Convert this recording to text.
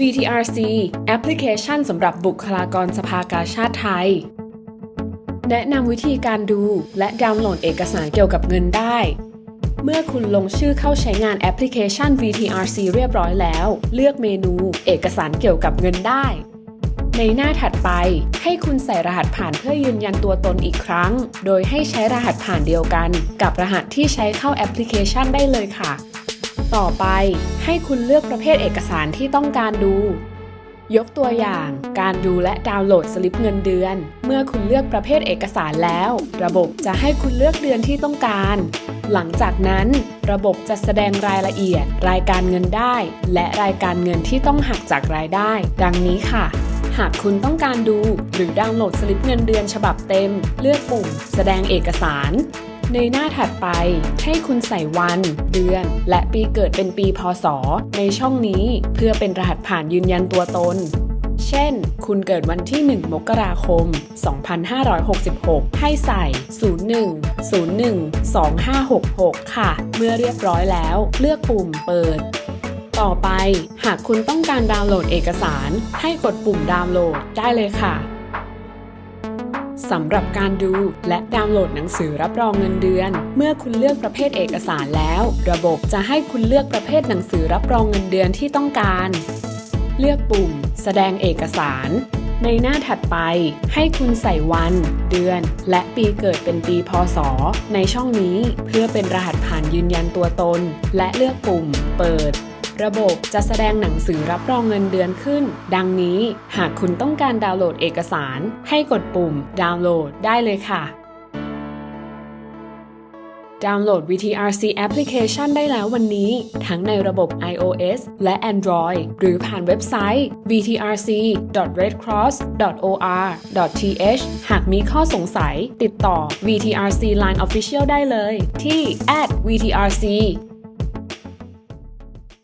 VTRC แอปพลิเคชันสำหรับบุคลากรสภากาชาติไทย แนะนำวิธีการดูและดาวน์โหลดเอกสารเกี่ยวกับเงินได้ เมื่อคุณลงชื่อเข้าใช้งานแอปพลิเคชัน VTRC เรียบร้อยแล้ว เลือกเมนู เอกสารเกี่ยวกับเงินได้ ในหน้าถัดไปให้คุณใส่รหัสผ่านเพื่อยืนยันตัวตนอีกครั้ง โดยให้ใช้รหัสผ่านเดียวกัน กับรหัสที่ใช้เข้าแอปพลิเคชันได้เลยค่ะ ต่อไปให้คุณเลือกประเภทเอกสารที่ต้องการดู ยกตัวอย่าง การดูและดาวน์โหลดสลิปเงินเดือน เมื่อคุณเลือกประเภทเอกสารแล้ว ระบบจะให้คุณเลือกเดือนที่ต้องการ หลังจากนั้น ระบบจะแสดงรายละเอียด รายการเงินได้ และรายการเงินที่ต้องหักจากรายได้ ดังนี้ค่ะหากคุณต้องการดูหรือดาวน์โหลดสลิปเงินเดือนฉบับเต็ม เลือกปุ่ม แสดงเอกสาร ในหน้าถัดไปให้คุณใส่วัน เดือน และปีเกิดเป็นปีพศ ในช่องนี้เพื่อเป็นรหัสผ่านยืนยันตัวตน เช่น คุณเกิดวันที่ 1 มกราคม 2566 ให้ใส่ 01 01 2566 ค่ะ เมื่อเรียบร้อยแล้วเลือกปุ่มเปิด ต่อไป หากคุณต้องการดาวน์โหลดเอกสาร ให้กดปุ่มดาวน์โหลดได้เลยค่ะ สำหรับการดูและดาวน์โหลดหนังสือรับรองเงินเดือน เมื่อคุณเลือกประเภทเอกสารแล้ว ระบบจะให้คุณเลือกประเภทหนังสือรับรองเงินเดือนที่ต้องการ เลือกปุ่ม แสดงเอกสาร ในหน้าถัดไป ให้คุณใส่วัน เดือน และปีเกิดเป็นปีพศ ในช่องนี้ เพื่อเป็นรหัสผ่านยืนยันตัวตน และเลือกปุ่ม เปิด ระบบจะแสดงหนังสือรับรองเงินเดือนขึ้น ดังนี้หากคุณต้องการดาวน์โหลดเอกสาร ให้กดปุ่มดาวน์โหลดได้เลยค่ะ ดาวน์โหลด VTRC Application ได้แล้ววันนี้ ทั้งในระบบ iOS และ Android หรือผ่านเว็บไซต์ vtrc.redcross.or.th หากมีข้อสงสัยติดต่อ VTRC Line Official ได้เลย ที่ @VTRC